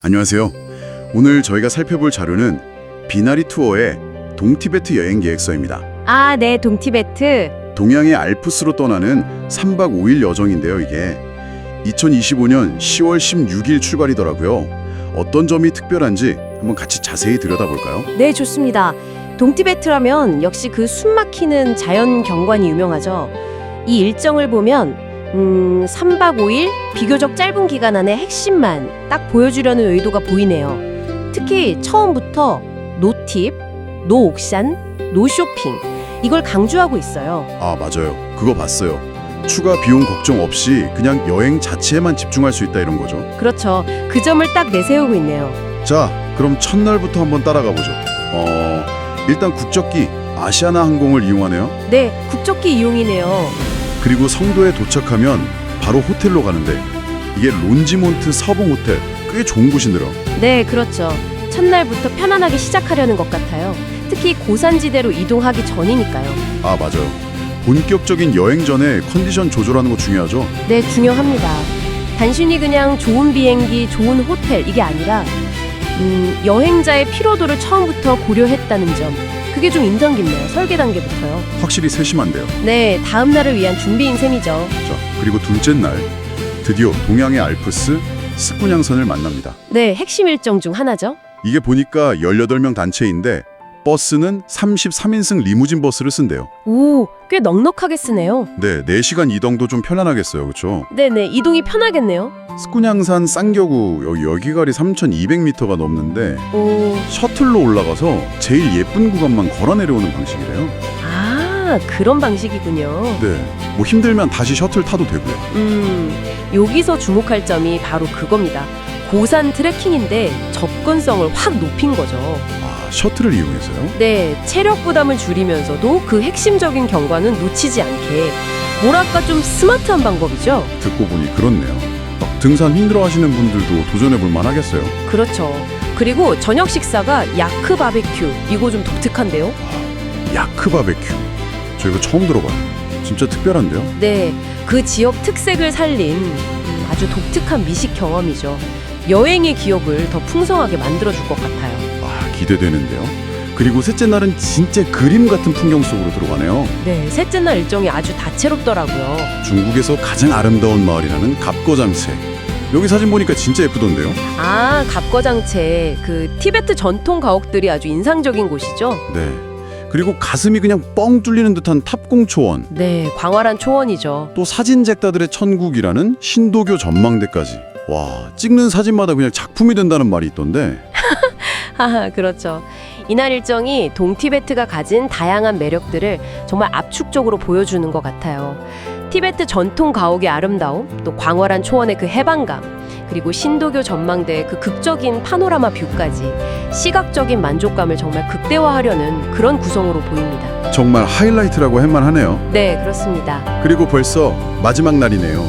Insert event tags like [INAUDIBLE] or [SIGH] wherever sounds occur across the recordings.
안녕하세요. 오늘 저희가 살펴볼 자료는 비나리 투어의 동티베트 여행 계획서입니다. 아, 네, 동티베트. 동양의 알프스로 떠나는 3박 5일 여정인데요, 이게. 2025년 10월 16일 출발이더라고요. 어떤 점이 특별한지 한번 같이 자세히 들여다볼까요? 네, 좋습니다. 동티베트라면 역시 그 숨막히는 자연 경관이 유명하죠. 이 일정을 보면 음, 3박 5일 비교적 짧은 기간 안에 핵심만 딱 보여주려는 의도가 보이네요. 특히 처음부터 노팁, 노옥산, 노쇼핑 이걸 강조하고 있어요. 아, 맞아요. 그거 봤어요. 추가 비용 걱정 없이 그냥 여행 자체에만 집중할 수 있다 이런 거죠. 그렇죠. 그 점을 딱 내세우고 있네요. 자, 그럼 첫날부터 한번 따라가 보죠. 어, 일단 국적기 아시아나 항공을 이용하네요. 네, 국적기 이용이네요. 그리고 성도에 도착하면 바로 호텔로 가는데 이게 론지몬트 서봉 호텔 꽤 좋은 곳이더라. 네, 그렇죠. 첫날부터 편안하게 시작하려는 것 같아요. 특히 고산지대로 이동하기 전이니까요. 아 맞아요. 본격적인 여행 전에 컨디션 조절하는 거 중요하죠. 네, 중요합니다. 단순히 그냥 좋은 비행기, 좋은 호텔 이게 아니라 음, 여행자의 피로도를 처음부터 고려했다는 점. 그게 좀 인상 깊네요. 설계 단계부터요. 확실히 세심한데요. 네, 다음 날을 위한 준비인 셈이죠. 자 그리고 둘째 날 드디어 동양의 알프스 스쿠냥선을 만납니다. 네, 핵심 일정 중 하나죠. 이게 보니까 18명 단체인데 버스는 33인승 리무진 버스를 쓴대요. 오, 꽤 넉넉하게 쓰네요. 네, 4시간 이동도 좀 편안하겠어요. 그렇죠? 네네, 이동이 편하겠네요. 스쿠냥산 쌍겨구 여기 여기가리 3,200m가 넘는데 오, 셔틀로 올라가서 제일 예쁜 구간만 걸어 내려오는 방식이래요. 아, 그런 방식이군요. 네, 뭐 힘들면 다시 셔틀 타도 되고요. 음, 여기서 주목할 점이 바로 그겁니다. 고산 트레킹인데 접근성을 확 높인 거죠. 아, 셔틀을 이용해서요? 네, 체력 부담을 줄이면서도 그 핵심적인 경관은 놓치지 않게 뭐랄까 좀 스마트한 방법이죠. 듣고 보니 그렇네요. 막 등산 힘들어 하시는 분들도 도전해 볼 만하겠어요. 그렇죠. 그리고 저녁 식사가 야크 바베큐 이거 좀 독특한데요. 야크 바베큐. 저 이거 처음 들어봐요. 진짜 특별한데요? 네, 그 지역 특색을 살린 음, 아주 독특한 미식 경험이죠. 여행의 기억을 더 풍성하게 만들어줄 것 같아요. 아, 기대되는데요. 그리고 셋째 날은 진짜 그림 같은 풍경 속으로 들어가네요. 네, 셋째 날 일정이 아주 다채롭더라고요. 중국에서 가장 아름다운 마을이라는 갑거장체. 여기 사진 보니까 진짜 예쁘던데요? 아, 갑거장채 그 티베트 전통 가옥들이 아주 인상적인 곳이죠. 네. 그리고 가슴이 그냥 뻥 뚫리는 듯한 탑공초원. 네, 광활한 초원이죠. 또 사진작가들의 천국이라는 신도교 전망대까지. 와, 찍는 사진마다 그냥 작품이 된다는 말이 있던데. 하하, [LAUGHS] 그렇죠. 이날 일정이 동티베트가 가진 다양한 매력들을 정말 압축적으로 보여주는 것 같아요. 티베트 전통 가옥의 아름다움, 또 광활한 초원의 그 해방감, 그리고 신도교 전망대의 그 극적인 파노라마 뷰까지 시각적인 만족감을 정말 극대화하려는 그런 구성으로 보입니다. 정말 하이라이트라고 할 만하네요. 네, 그렇습니다. 그리고 벌써 마지막 날이네요.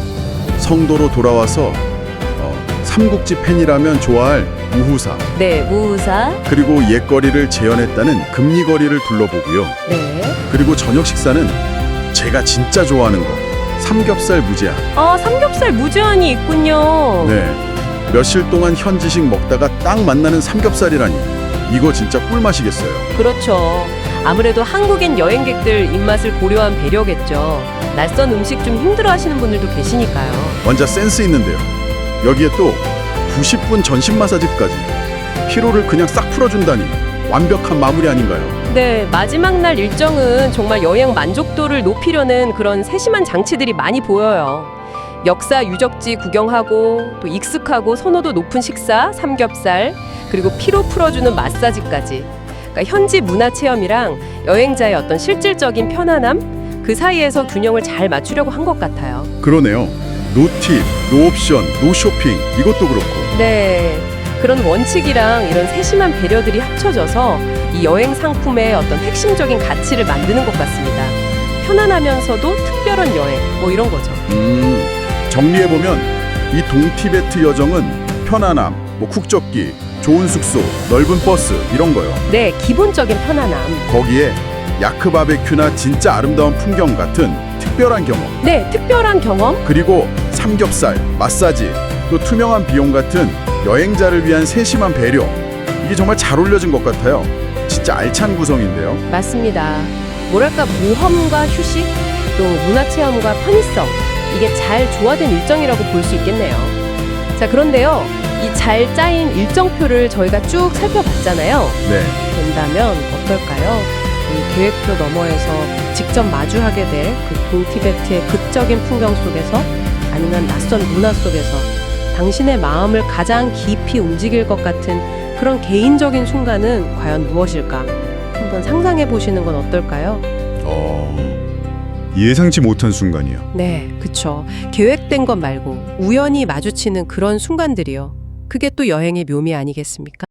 성도로 돌아와서 어, 삼국지 팬이라면 좋아할 우후사 네, 무사. 그리고 옛거리를 재현했다는 금리거리를 둘러보고요. 네. 그리고 저녁 식사는 제가 진짜 좋아하는 거 삼겹살 무제한. 아, 삼겹살 무제한이 있군요. 네. 며칠 동안 현지식 먹다가 딱 만나는 삼겹살이라니 이거 진짜 꿀맛이겠어요. 그렇죠. 아무래도 한국인 여행객들 입맛을 고려한 배려겠죠. 낯선 음식 좀 힘들어 하시는 분들도 계시니까요. 완전 센스 있는데요. 여기에 또 90분 전신 마사지까지 피로를 그냥 싹 풀어준다니 완벽한 마무리 아닌가요? 네, 마지막 날 일정은 정말 여행 만족도를 높이려는 그런 세심한 장치들이 많이 보여요. 역사 유적지 구경하고 또 익숙하고 선호도 높은 식사, 삼겹살, 그리고 피로 풀어주는 마사지까지. 그러니까 현지 문화 체험이랑 여행자의 어떤 실질적인 편안함 그 사이에서 균형을 잘 맞추려고 한 것 같아요. 그러네요. 노팁, 노옵션, 노쇼핑 이것도 그렇고 네. 그런 원칙이랑 이런 세심한 배려들이 합쳐져서 이 여행 상품의 어떤 핵심적인 가치를 만드는 것 같습니다. 편안하면서도 특별한 여행, 뭐 이런 거죠. 음, 정리해보면 이 동티베트 여정은 편안함, 뭐 국적기, 좋은 숙소, 넓은 버스 이런 거요. 네, 기본적인 편안함. 거기에 야크 바베큐나 진짜 아름다운 풍경 같은 특별한 경험 네, 특별한 경험. 그리고 삼겹살, 마사지, 또 투명한 비용 같은 여행자를 위한 세심한 배려. 이게 정말 잘 올려진 것 같아요. 진짜 알찬 구성인데요. 맞습니다. 뭐랄까 모험과 휴식, 또 문화 체험과 편의성 이게 잘 조화된 일정이라고 볼 수 있겠네요. 자 그런데요, 이 잘 짜인 일정표를 저희가 쭉 살펴봤잖아요. 네. 된다면 어떨까요? 이 계획표 너머에서 직접 마주하게 될 그 동티베트의 극적인 풍경 속에서 아니면 낯선 문화 속에서 당신의 마음을 가장 깊이 움직일 것 같은 그런 개인적인 순간은 과연 무엇일까? 한번 상상해 보시는 건 어떨까요? 어, 예상치 못한 순간이요. 네, 그쵸. 계획된 것 말고 우연히 마주치는 그런 순간들이요. 그게 또 여행의 묘미 아니겠습니까?